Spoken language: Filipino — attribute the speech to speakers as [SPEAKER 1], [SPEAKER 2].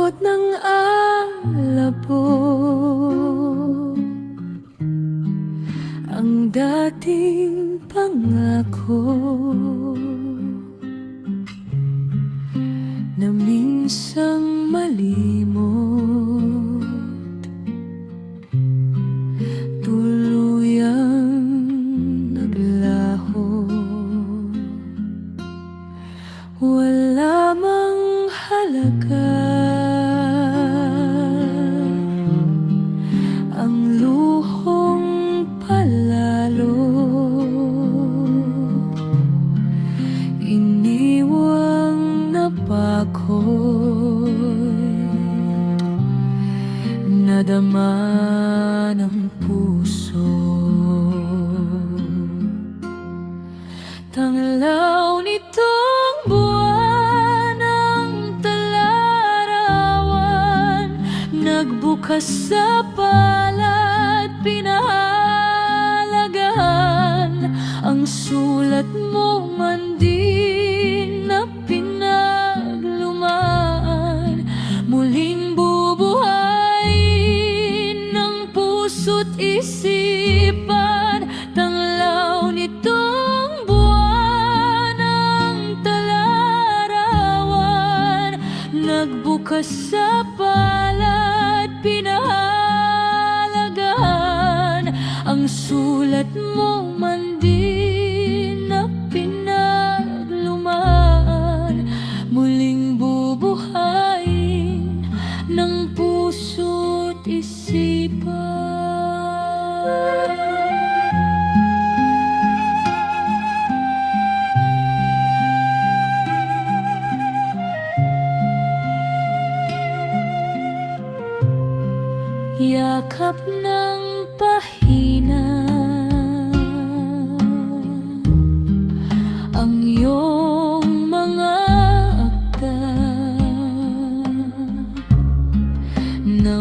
[SPEAKER 1] Balot ng alabo Ang dating pangako. Na minsang malimot. Tuluyang naglaho. Wala mang halaga Ang luhong palalo. Iniwang napakoy Nadama ng puso. Tanglaw nitong buwan ng talarawan. Nagbukas sa Ang sulat mo man din na pinaglumaan Muling bubuhayin ng puso't isipan. Tanglaw nitong buwan ng talarawan Nagbukas sa palad, pinahalagahan. Ang sulat mo man din Yakap ng pahina. Ang iyong mga akda. Na